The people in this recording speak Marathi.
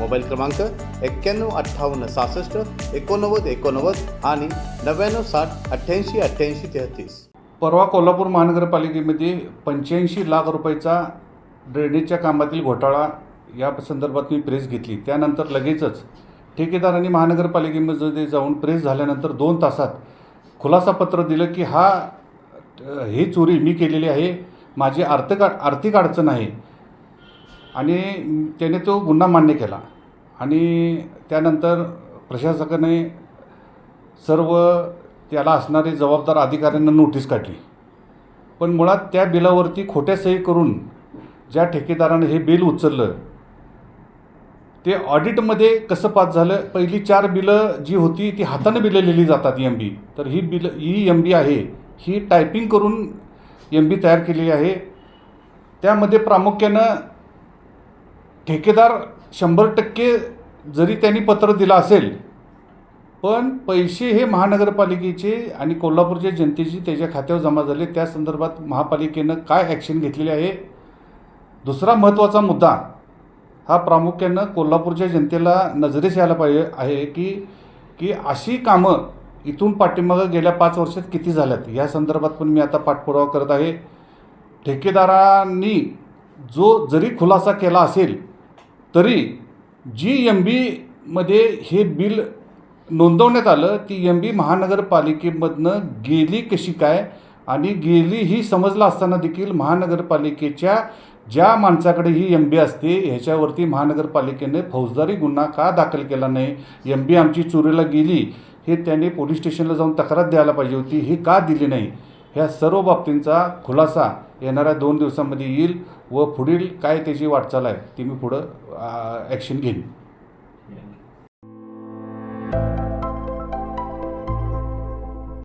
मोबाईल क्रमांक एक्क्याण्णव अठ्ठावन्न सहासष्ट एकोणनव्वद एकोणनव्वद आणि नव्याण्णव साठ अठ्ठ्याऐंशी अठ्ठ्याऐंशी तेहतीस. परवा कोल्हापूर महानगरपालिकेमध्ये पंच्याऐंशी लाख रुपयाचा ड्रेनेजच्या कामातील घोटाळा या संदर्भात मी प्रेस घेतली. त्यानंतर लगेचच ठेकेदारांनी महानगरपालिकेमध्ये जाऊन प्रेस झाल्यानंतर दोन तासात खुलासा पत्र दिलं की हा ही चोरी मी केलेली आहे. माझी आर्थिक आर्थिक अडचण आहे. आणि त्याने तो गुन्हा मान्य केला. आणि त्यानंतर प्रशासकाने सर्व त्याला असणारे जबाबदार अधिकाऱ्यांना नोटीस काढली. पण मुळात त्या बिलावरती खोट्या सही करून ज्या ठेकेदाराने हे बिल उचललं ते ऑडिटमध्ये कसं पास झालं? पहिली चार बिलं जी होती ती हातानं बिलं लिहिली जातात एम बी तर ही बिलं ही एम बी आहे ही टायपिंग करून एम बी तयार केलेली आहे. त्यामध्ये प्रामुख्यानं ठेकेदार शंभर टक्के जरी त्यांनी पत्र दिलं असेल पण पैसे हे महानगरपालिकेचे आणि कोल्हापूरच्या जनतेची त्याच्या खात्यावर जमा झाले. त्या संदर्भात महापालिकेनं काय ॲक्शन घेतलेली आहे? दुसरा महत्त्वाचा मुद्दा हा प्रामुख्यानं कोल्हापूरच्या जनतेला नजरेस यायला पाहिजे आहे की की अशी कामं इथून पाठीमागं गेल्या पाच वर्षात किती झाल्यात? या संदर्भात पण मी आता पाठपुरावा करत आहे. ठेकेदारांनी जो जरी खुलासा केला असेल तरी जी एम बीमध्ये हे बिल नोंदवण्यात आलं ती एम बी महानगरपालिकेमधनं गेली कशी काय? आणि गेली ही समजलं असताना देखील महानगरपालिकेच्या ज्या माणसाकडे ही एम बी असते ह्याच्यावरती महानगरपालिकेने फौजदारी गुन्हा का दाखल केला नाही? एम बी आमची चोरीला गेली हे त्याने पोलीस स्टेशनला जाऊन तक्रार द्यायला पाहिजे होती हे का दिली नाही? ह्या सर्व बाबतींचा खुलासा येणाऱ्या दोन दिवसांमध्ये येईल व पुढील काय त्याची वाटचाल आहे ती मी पुढं ॲक्शन घेईन.